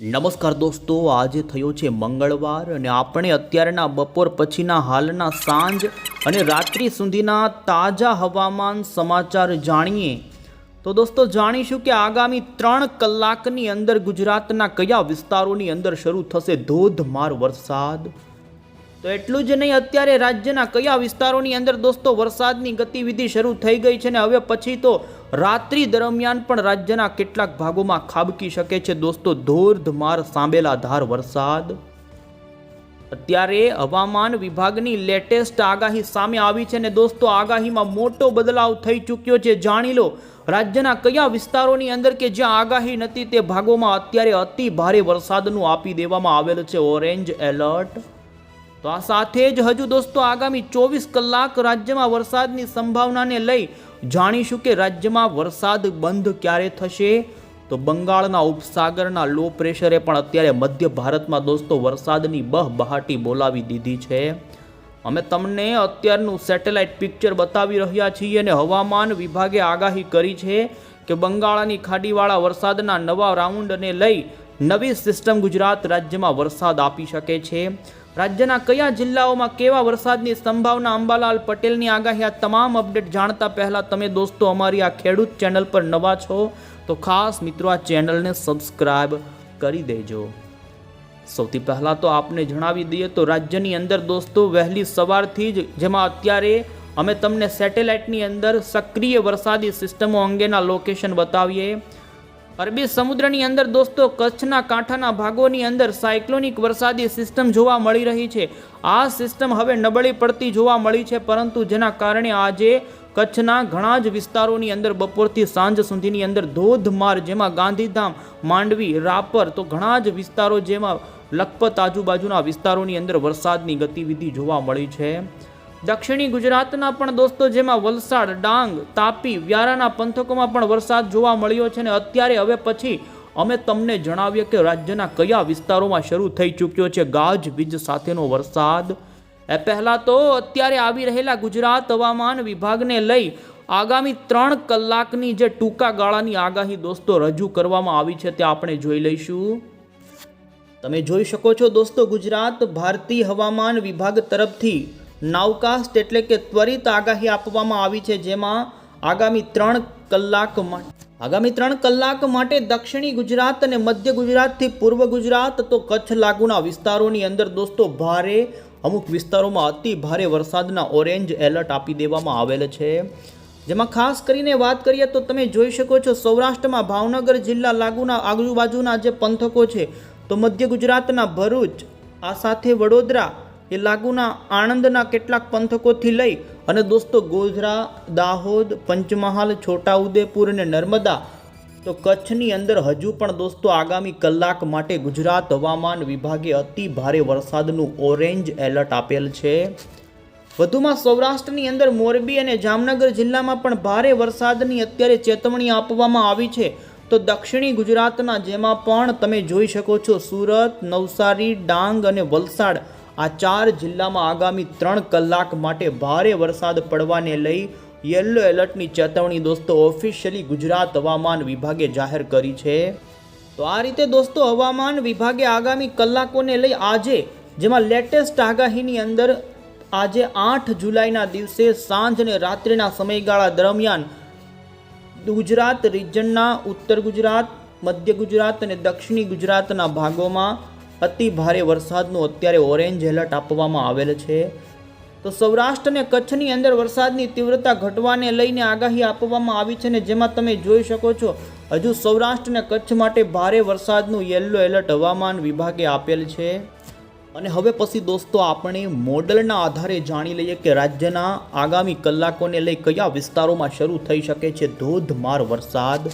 નમસ્કાર દોસ્તો, આજે થયો છે મંગળવાર અને આપણે અત્યારના બપોર પછીના હાલના સાંજ અને રાત્રિ સુધીના તાજા હવામાન સમાચાર જાણીએ. તો દોસ્તો, જાણીશું કે આગામી ત્રણ કલાકની અંદર ગુજરાતના કયા વિસ્તારોની અંદર શરૂ થશે ધોધમાર વરસાદ? તો એટલું જ નહીં, અત્યારે રાજ્યના કયા વિસ્તારોની અંદર દોસ્તો વરસાદની ગતિવિધિ શરૂ થઈ ગઈ છે ને હવે પછી તો રાત્રિ દરમિયાન પણ રાજ્યના કેટલાક ભાગોમાં ખાબકી શકે છે દોસ્તો. ધોધમાર સાંબેલાધાર વરસાદ. અત્યારે હવામાન વિભાગની લેટેસ્ટ આગાહી સામે આવી છે ને દોસ્તો, આગાહીમાં મોટો બદલાવ થઈ ચૂક્યો છે. જાણી લો, રાજ્યના કયા વિસ્તારોની અંદર કે જ્યાં આગાહી નથી તે ભાગોમાં અત્યારે અતિ ભારે વરસાદનું આપી દેવામાં આવેલ છે. Orange alert. તો આ સાથે જ હજુ દોસ્તો આગામી ચોવીસ કલાક રાજ્યમાં વરસાદની સંભાવનાને લઈ જાણીશું કે રાજ્યમાં વરસાદ બંધ ક્યારે થશે? તો બંગાળના ઉપસાગરના લો પ્રેશરે પણ અત્યારે મધ્ય ભારતમાં દોસ્તો વરસાદની બહબહાટી બોલાવી દીધી છે. અમે તમને અત્યારનું સેટેલાઇટ પિક્ચર બતાવી રહ્યા છીએ અને હવામાન વિભાગે આગાહી કરી છે કે બંગાળાની ખાડીવાળા વરસાદના નવા રાઉન્ડને લઈ નવી સિસ્ટમ ગુજરાત રાજ્યમાં વરસાદ આપી શકે છે. રાજ્યના કયા જિલ્લાઓમાં કેવા વરસાદની સંભાવના અંબાલાલ પટેલની આગાહી આ તમામ અપડેટ જાણતા પહેલાં તમે દોસ્તો અમારી આ ખેડૂત ચેનલ પર નવા છો તો ખાસ મિત્રો આ ચેનલને સબસ્ક્રાઈબ કરી દેજો. સૌથી પહેલાં તો આપને જણાવી દઈએ તો રાજ્યની અંદર દોસ્તો વહેલી સવારથી જ જેમાં અત્યારે અમે તમને સેટેલાઇટની અંદર સક્રિય વરસાદી સિસ્ટમો અંગેના લોકેશન બતાવીએ. અરબી સમુદ્રની અંદર દોસ્તો, કચ્છના કાંઠાના ભાગોની અંદર સાયક્લોનિક વરસાદી સિસ્ટમ જોવા મળી રહી છે. આ સિસ્ટમ હવે નબળી પડતી જોવા મળી છે, પરંતુ જેના કારણે આજે કચ્છના ઘણા જ વિસ્તારોની અંદર બપોરથી સાંજ સુધીની અંદર ધોધમાર, જેમાં ગાંધીધામ, માંડવી, રાપર, તો ઘણા જ વિસ્તારો જેમાં લખપત આજુબાજુના વિસ્તારોની અંદર વરસાદની ગતિવિધિ જોવા મળી છે. દક્ષિણી ગુજરાતના પણ દોસ્તો જેમાં વલસાડ, ડાંગ, તાપી, વ્યારાના પંથકોમાં પણ વરસાદ જોવા મળ્યો છે ને અત્યારે હવે પછી અમે તમને જણાવીએ કે રાજ્યના કયા વિસ્તારોમાં શરૂ થઈ ચૂક્યો છે ગાજવીજ સાથેનો વરસાદ. એ પહેલાં તો અત્યારે આવી રહેલા ગુજરાત હવામાન વિભાગને લઈ આગામી ત્રણ કલાકની જે ટૂંકા ગાળાની આગાહી દોસ્તો રજૂ કરવામાં આવી છે તે આપણે જોઈ લઈશું. તમે જોઈ શકો છો દોસ્તો ગુજરાત ભારતીય હવામાન વિભાગ તરફથી નાવકાસ્ટ એટલે કે ત્વરિત આગાહી આપવામાં આવી છે, જેમાં આગામી ત્રણ કલાક આગામી ત્રણ કલાક માટે દક્ષિણી ગુજરાત અને મધ્ય ગુજરાતથી પૂર્વ ગુજરાત તો કચ્છ લાગુના વિસ્તારોની અંદર દોસ્તો ભારે, અમુક વિસ્તારોમાં અતિ ભારે વરસાદના ઓરેન્જ એલર્ટ આપી દેવામાં આવેલ છે. જેમાં ખાસ કરીને વાત કરીએ તો તમે જોઈ શકો છો સૌરાષ્ટ્રમાં ભાવનગર જિલ્લા લાગુના આજુબાજુના જે પંથકો છે, તો મધ્ય ગુજરાતના ભરૂચ, આ સાથે વડોદરા એ લાગુના આણંદના કેટલાક પંથકોથી લઈ અને દોસ્તો ગોધરા, દાહોદ, પંચમહાલ, છોટાઉદેપુર અને નર્મદા તો કચ્છની અંદર હજુ પણ દોસ્તો આગામી કલાક માટે ગુજરાત હવામાન વિભાગે અતિ ભારે વરસાદનું ઓરેન્જ એલર્ટ આપેલ છે. વધુમાં સૌરાષ્ટ્રની અંદર મોરબી અને જામનગર જિલ્લામાં પણ ભારે વરસાદની અત્યારે ચેતવણી આપવામાં આવી છે. તો દક્ષિણી ગુજરાતના જેમાં પણ તમે જોઈ શકો છો, સુરત, નવસારી, ડાંગ અને વલસાડ આ ચાર જિલ્લામાં આગામી ત્રણ કલાક માટે ભારે વરસાદ પડવાને લઈ યલો એલર્ટની ચેતવણી દોસ્તો ઓફિશિયલી ગુજરાત હવામાન વિભાગે જાહેર કરી છે. તો આ રીતે દોસ્તો હવામાન વિભાગે આગામી કલાકોને લઈ આજે, જેમાં લેટેસ્ટ આગાહીની અંદર આજે આઠ જુલાઈના દિવસે સાંજ અને રાત્રિના સમયગાળા દરમિયાન ગુજરાત રિજનના ઉત્તર ગુજરાત, મધ્ય ગુજરાત અને દક્ષિણી ગુજરાતના ભાગોમાં અતિ ભારે વરસાદનું અત્યારે ઓરેન્જ એલર્ટ આપવામાં આવેલ છે. તો સૌરાષ્ટ્ર અને કચ્છની અંદર વરસાદની તીવ્રતા ઘટવાને લઈને આગાહી આપવામાં આવી છે ને જેમાં તમે જોઈ શકો છો, હજુ સૌરાષ્ટ્ર અને કચ્છ માટે ભારે વરસાદનું યલો એલર્ટ હવામાન વિભાગે આપેલ છે. અને હવે પછી દોસ્તો આપણે મોડલના આધારે જાણી લઈએ કે રાજ્યના આગામી કલાકોને લઈ કયા વિસ્તારોમાં શરૂ થઈ શકે છે ધોધમાર વરસાદ.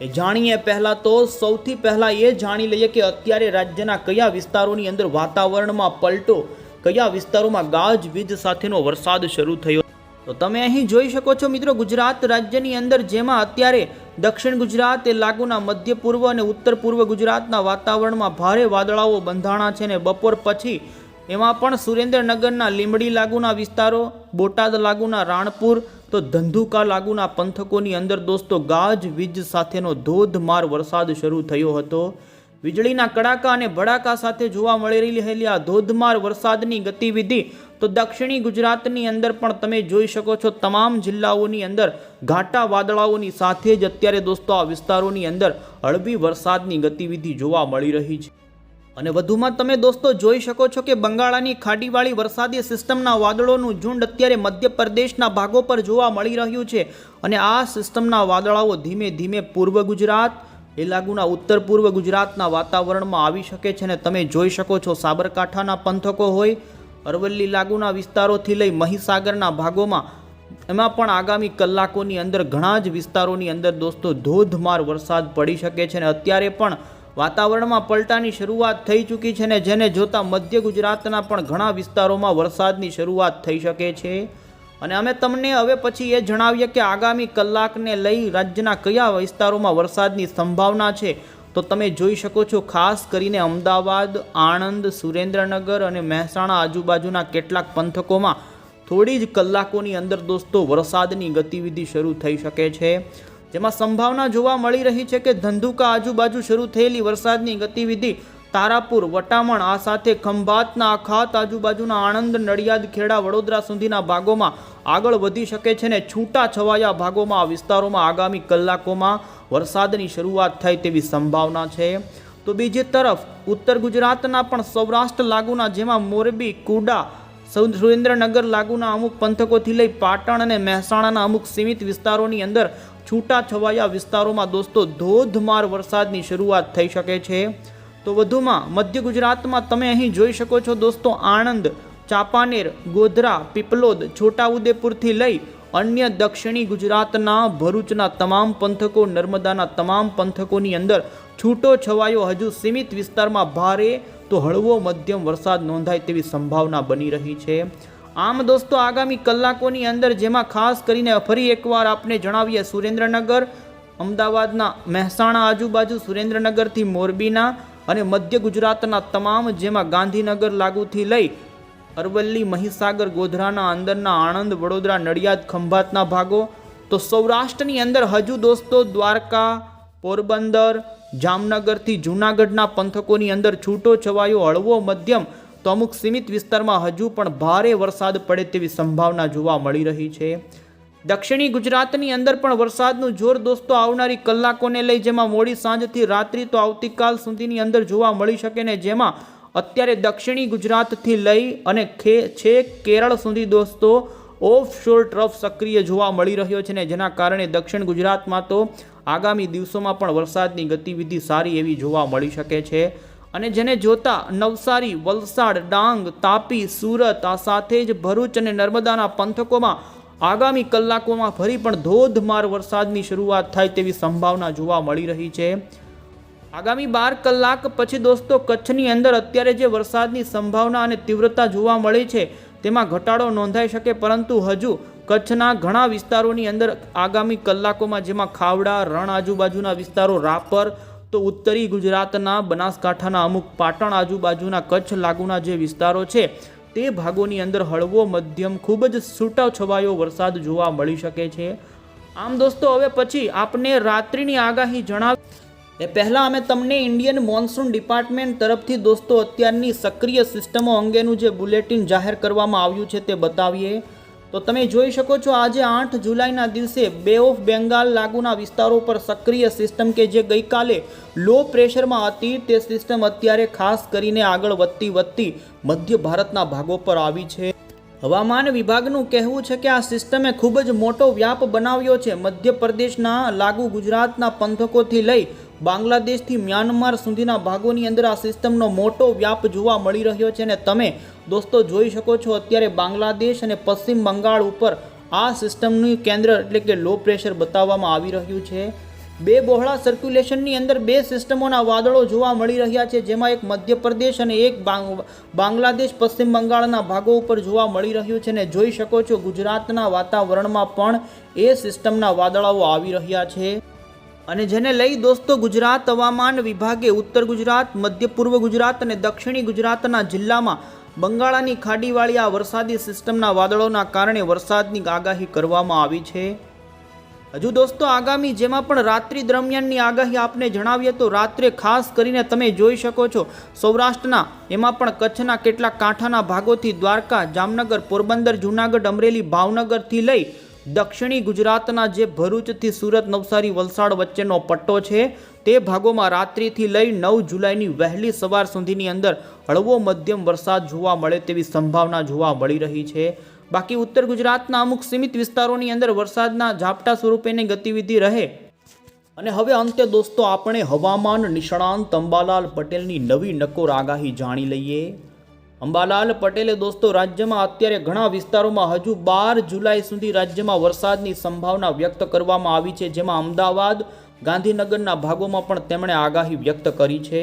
એ જાણીએ પહેલાં તો સૌથી પહેલાં એ જાણી લઈએ કે અત્યારે રાજ્યના કયા વિસ્તારોની અંદર વાતાવરણમાં પલટો, કયા વિસ્તારોમાં ગાજવીજ સાથેનો વરસાદ શરૂ થયો. તો તમે અહીં જોઈ શકો છો મિત્રો ગુજરાત રાજ્યની અંદર જેમાં અત્યારે દક્ષિણ ગુજરાત એ લાગુના મધ્ય પૂર્વ અને ઉત્તર પૂર્વ ગુજરાતના વાતાવરણમાં ભારે વાદળાઓ બંધાણા છે ને બપોર પછી એમાં પણ સુરેન્દ્રનગરના લીંબડી લાગુના વિસ્તારો, બોટાદ લાગુના રાણપુર તો ધંધુકા લાગુના પંથકોની અંદર દોસ્તો ગાજ, વીજ સાથેનો ધોધમાર વરસાદ શરૂ થયો હતો. વીજળીના કડાકા અને ભડાકા સાથે જોવા મળી રહેલી આ ધોધમાર વરસાદની ગતિવિધિ તો દક્ષિણી ગુજરાતની અંદર પણ તમે જોઈ શકો છો તમામ જિલ્લાઓની અંદર ઘાટા વાદળાઓની સાથે જ અત્યારે દોસ્તો આ વિસ્તારોની અંદર હળવી વરસાદની ગતિવિધિ જોવા મળી રહી છે. અને વધુમાં તમે દોસ્તો જોઈ શકો છો કે બંગાળાની ખાડીવાળી વરસાદી સિસ્ટમના વાદળોનું ઝુંડ અત્યારે મધ્યપ્રદેશના ભાગો પર જોવા મળી રહ્યું છે. અને આ સિસ્ટમના વાદળાઓ ધીમે ધીમે પૂર્વ ગુજરાત, એ લાગુના ઉત્તર પૂર્વ ગુજરાતના વાતાવરણમાં આવી શકે છે અને તમે જોઈ શકો છો સાબરકાંઠાના પંથકો હોય, અરવલ્લી લાગુના વિસ્તારોથી લઈ મહીસાગરના ભાગોમાં, એમાં પણ આગામી કલાકોની અંદર ઘણા જ વિસ્તારોની અંદર દોસ્તો ધોધમાર વરસાદ પડી શકે છે અને અત્યારે પણ વાતાવરણમાં પલટાની શરૂઆત થઈ ચૂકી છે ને જેને જોતા મધ્ય ગુજરાતના પણ ઘણા વિસ્તારોમાં વરસાદની શરૂઆત થઈ શકે છે. અને અમે તમને હવે પછી એ જણાવીએ કે આગામી કલાકને લઈ રાજ્યના કયા વિસ્તારોમાં વરસાદની સંભાવના છે. તો તમે જોઈ શકો છો ખાસ કરીને અમદાવાદ, આણંદ, સુરેન્દ્રનગર અને મહેસાણા આજુબાજુના કેટલાક પંથકોમાં થોડી જ કલાકોની અંદર દોસ્તો વરસાદની ગતિવિધિ શરૂ થઈ શકે છે. જેમાં સંભાવના જોવા મળી રહી છે કે ધંધુકા આજુબાજુ શરૂ થયેલી વરસાદની ગતિવિધિ તારાપુર, વટામણ, આ સાથે ખંભાતના અખાત આજુબાજુના આણંદ, નડિયાદ, ખેડા, વડોદરા સુધીના ભાગોમાં આગળ વધી શકે છે ને છૂટા છવાયા ભાગોમાં, આ વિસ્તારોમાં આગામી કલાકોમાં વરસાદની શરૂઆત થાય તેવી સંભાવના છે. તો બીજી તરફ, ઉત્તર ગુજરાતના પણ સૌરાષ્ટ્ર લાગુના, જેમાં મોરબી, કુડા સુરેન્દ્રનગર લાગુના અમુક પંથકોથી લઈ પાટણ અને મહેસાણાના અમુક સીમિત વિસ્તારોની અંદર છૂટા છવાયા વિસ્તારોમાં દોસ્તો ધોધમાર વરસાદની શરૂઆત થઈ શકે છે. તો વધુમાં મધ્ય ગુજરાતમાં તમે અહીં જોઈ શકો છો દોસ્તો આણંદ, ચાંપાનેર, ગોધરા, પીપલોદ, છોટાઉદેપુરથી લઈ અન્ય દક્ષિણી ગુજરાતના ભરૂચના તમામ પંથકો, નર્મદાના તમામ પંથકોની અંદર છૂટો છવાયો હજુ સીમિત વિસ્તારમાં ભારે તો હળવો મધ્યમ વરસાદ નોંધાય તેવી સંભાવના બની રહી છે. આમ દોસ્તો, આગામી કલાકોની અંદર જેમાં ખાસ કરીને ફરી એકવાર આપને જણાવીએ સુરેન્દ્રનગર, અમદાવાદના મહેસાણા આજુબાજુ, સુરેન્દ્રનગરથી મોરબીના અને મધ્ય ગુજરાતના તમામ જેમાં ગાંધીનગર લાગુથી લઈ અરવલ્લી, મહીસાગર, ગોધરાના અંદરના આણંદ, વડોદરા, નડિયાદ, ખંભાતના ભાગો. તો સૌરાષ્ટ્રની અંદર હજુ દોસ્તો દ્વારકા, પોરબંદર, જામનગરથી જૂનાગઢના પંથકોની અંદર છૂટો છવાયો હળવો મધ્યમ તો અમુક સીમિત વિસ્તારમાં હજુ પણ ભારે વરસાદ પડે તેવી સંભાવના જોવા મળી રહી છે. દક્ષિણી ગુજરાતની અંદર પણ વરસાદનું જોર દોસ્તો આવનારી કલાકોને લઈ જેમાં મોડી સાંજથી રાત્રિ તો આવતીકાલ સુધીની અંદર જોવા મળી શકે ને જેમાં અત્યારે દક્ષિણી ગુજરાતથી લઈ અને ખે છેક કેરળ સુધી દોસ્તો ઓફ શોર ટ્રફ સક્રિય જોવા મળી રહ્યો છે ને જેના કારણે દક્ષિણ ગુજરાતમાં તો આગામી દિવસોમાં પણ વરસાદની ગતિવિધિ સારી એવી જોવા મળી શકે છે. અને જેને જોતા નવસારી, વલસાડ, ડાંગ, તાપી, સુરત આ સાથે જ ભરૂચ અને નર્મદાના પંથકોમાં આગામી કલાકોમાં ફરી પણ ધોધમાર વરસાદની શરૂઆત થાય તેવી સંભાવના જોવા મળી રહી છે. આગામી બાર કલાક પછી દોસ્તો કચ્છની અંદર અત્યારે જે વરસાદની સંભાવના અને તીવ્રતા જોવા મળી છે તેમાં ઘટાડો નોંધાઈ શકે પરંતુ હજુ કચ્છના ઘણા વિસ્તારોની અંદર આગામી કલાકોમાં જેમાં ખાવડા, રણ આજુબાજુના વિસ્તારો, રાપર તો ઉત્તરી ગુજરાતના બનાસકાંઠાના અમુક પાટણ આજુબાજુના કચ્છ લાગુના જે વિસ્તારો છે, તે ભાગોની અંદર હળવો, મધ્યમ, ખૂબ જ છૂટા છવાયો વરસાદ જોવા મળી શકે છે. આમ દોસ્તો, હવે પછી આપને રાત્રિની આગાહી જણાવી એ પહેલાં અમે તમને ઇન્ડિયન મોન્સૂન ડિપાર્ટમેન્ટ તરફથી દોસ્તો, અત્યારની સક્રિય સિસ્ટમો અંગેનું જે બુલેટિન જાહેર કરવામાં આવ્યું છે તે બતાવીએ. તો તમે જોઈ શકો છો આજે આઠ જુલાઈના દિવસે બે ઓફ બેંગાલ લાગુના વિસ્તારો પર સક્રિય સિસ્ટમ કે જે ગઈકાલે લો પ્રેશરમાં હતી, તે સિસ્ટમ અત્યારે ખાસ કરીને આગળ વધતી વધતી મધ્ય ભારતના ભાગો પર આવી છે. હવામાન વિભાગનું કહેવું છે કે આ સિસ્ટમે ખૂબ જ મોટો વ્યાપ બનાવ્યો છે. મધ્યપ્રદેશના લાગુ ગુજરાતના પંથકોથી લઈ બાંગ્લાદેશથી મ્યાનમાર સુધીના ભાગોની અંદર આ સિસ્ટમનો મોટો વ્યાપ જોવા મળી રહ્યો છે અને તમે દોસ્તો જોઈ શકો છો અત્યારે બાંગ્લાદેશ અને પશ્ચિમ બંગાળ ઉપર આ સિસ્ટમનું કેન્દ્ર એટલે કે લો પ્રેશર બતાવવામાં આવી રહ્યું છે. બે બહોળા સર્ક્યુલેશનની અંદર બે સિસ્ટમોના વાદળો જોવા મળી રહ્યા છે, જેમાં એક મધ્યપ્રદેશ અને એક બાંગ- બાંગ્લાદેશ પશ્ચિમ બંગાળના ભાગો ઉપર જોવા મળી રહ્યું છે ને જોઈ શકો છો ગુજરાતના વાતાવરણમાં પણ એ સિસ્ટમના વાદળાઓ આવી રહ્યા છે. અને જેને લઈ દોસ્તો ગુજરાત હવામાન વિભાગે ઉત્તર ગુજરાત, મધ્ય પૂર્વ ગુજરાત અને દક્ષિણી ગુજરાતના જિલ્લામાં બંગાળાની ખાડીવાળી આ વરસાદી સિસ્ટમના વાદળોના કારણે વરસાદની આગાહી કરવામાં આવી છે. હજુ દોસ્તો, આગામી જેમાં પણ રાત્રિ દરમિયાનની આગાહી આપને જણાવીએ તો રાત્રે ખાસ કરીને તમે જોઈ શકો છો, સૌરાષ્ટ્રના, એમાં પણ કચ્છના કેટલાક કાંઠાના ભાગોથી દ્વારકા, જામનગર, પોરબંદર, જૂનાગઢ, અમરેલી, ભાવનગરથી લઈ દક્ષિણી ગુજરાતના જે ભરૂચથી સુરત, નવસારી, વલસાડ વચ્ચેનો પટ્ટો છે તે ભાગોમાં રાત્રિથી લઈ નવ જુલાઈની વહેલી સવાર સુધીની અંદર હળવો મધ્યમ વરસાદ જોવા મળે તેવી સંભાવના જોવા મળી રહી છે. બાકી ઉત્તર ગુજરાતના અમુક સીમિત વિસ્તારોની અંદર વરસાદના ઝાપટા સ્વરૂપેની ગતિવિધિ રહે. અને હવે અંતે દોસ્તો આપણે હવામાન નિષ્ણાંત અંબાલાલ પટેલની નવી નકોર આગાહી જાણી લઈએ. અંબાલાલ પટેલે દોસ્તો રાજ્યમાં અત્યારે ઘણા વિસ્તારોમાં હજુ બાર જુલાઈ સુધી રાજ્યમાં વરસાદની સંભાવના વ્યક્ત કરવામાં આવી છે. જેમાં અમદાવાદ ગાંધીનગરના ભાગોમાં પણ તેમણે આગાહી વ્યક્ત કરી છે.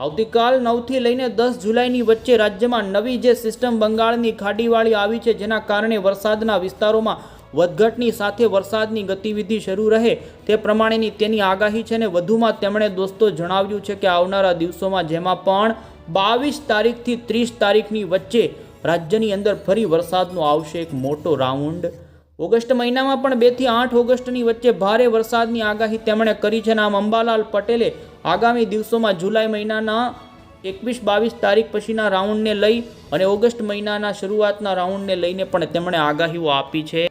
આવતીકાલ નવથી લઈને દસ જુલાઈની વચ્ચે રાજ્યમાં નવી જે સિસ્ટમ બંગાળની ખાડીવાળી આવી છે, જેના કારણે વરસાદના વિસ્તારોમાં વધઘટની સાથે વરસાદની ગતિવિધિ શરૂ રહે તે પ્રમાણેની તેની આગાહી છે ને વધુમાં તેમણે દોસ્તો જણાવ્યું છે કે આવનારા દિવસોમાં જેમાં પણ બાવીસ તારીખથી ત્રીસ તારીખની વચ્ચે રાજ્યની અંદર ફરી વરસાદનો આવશે એક મોટો રાઉન્ડ. ઓગસ્ટ મહિનામાં પણ બેથી આઠ ઓગસ્ટની વચ્ચે ભારે વરસાદની આગાહી તેમણે કરી છે અને આમ અંબાલાલ પટેલે આગામી દિવસોમાં જુલાઈ મહિનાના એકવીસ બાવીસ તારીખ પછીના રાઉન્ડને લઈ અને ઓગસ્ટ મહિનાના શરૂઆતના રાઉન્ડને લઈને પણ તેમણે આગાહીઓ આપી છે.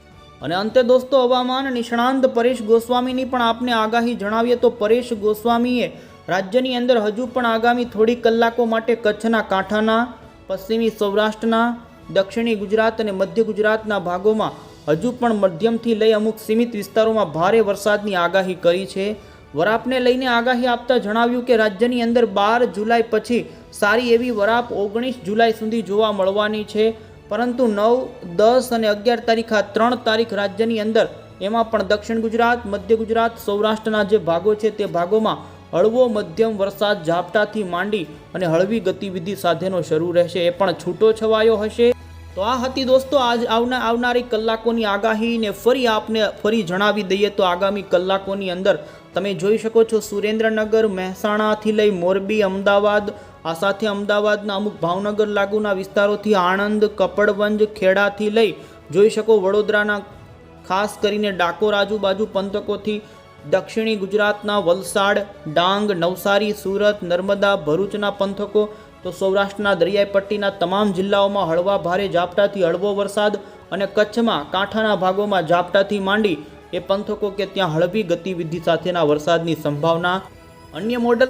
અને અંતે દોસ્તો, હવામાન નિષ્ણાંત પરેશ ગોસ્વામીની પણ આપને આગાહી જણાવીએ તો પરેશ ગોસ્વામીએ રાજ્યની અંદર હજુ પણ આગામી થોડી કલાકો માટે કચ્છના કાંઠાના, પશ્ચિમી સૌરાષ્ટ્રના, દક્ષિણી ગુજરાત અને મધ્ય ગુજરાતના ભાગોમાં હજુ પણ મધ્યમથી લઈ અમુક સીમિત વિસ્તારોમાં ભારે વરસાદની આગાહી કરી છે. વરાપને લઈને આગાહી આપતા જણાવ્યું કે રાજ્યની અંદર બાર જુલાઈ પછી સારી એવી વરાપ ઓગણીસ જુલાઈ સુધી જોવા મળવાની છે. પરંતુ નવ, દસ અને અગિયાર તારીખ આ ત્રણ તારીખ રાજ્યની અંદર એમાં પણ દક્ષિણ ગુજરાત, મધ્ય ગુજરાત, સૌરાષ્ટ્રના જે ભાગો છે તે ભાગોમાં હળવો મધ્યમ વરસાદ ઝાપટાથી માંડી અને હળવી ગતિવિધિ સાથેનો શરૂ રહેશે. એ પણ છૂટો છવાયો હશે. તો આ હતી દોસ્તો આજ આવના આવનારી કલાકોની આગાહીને ફરી આપને ફરી જણાવી દઈએ તો આગામી કલાકોની અંદર તમે જોઈ શકો છો સુરેન્દ્રનગર, મહેસાણાથી લઈ મોરબી, અમદાવાદ, આ સાથે અમદાવાદના અમુક ભાવનગર લાગુના વિસ્તારોથી આણંદ, કપડવંજ, ખેડાથી લઈ જોઈ શકો વડોદરાના ખાસ કરીને ડાકોર આજુબાજુ પંથકોથી દક્ષિણી ગુજરાતના વલસાડ, ડાંગ, નવસારી, સુરત, નર્મદા, ભરૂચના પંથકો તો સૌરાષ્ટ્રના દરિયાઈ પટ્ટીના તમામ જિલ્લાઓમાં હળવા ભારે ઝાપટાથી હળવો વરસાદ અને કચ્છમાં કાંઠાના ભાગોમાં ઝાપટાથી માંડી એ પંથકો કે ત્યાં હળવી ગતિવિધિ સાથેના વરસાદની સંભાવના. અન્ય મોડલ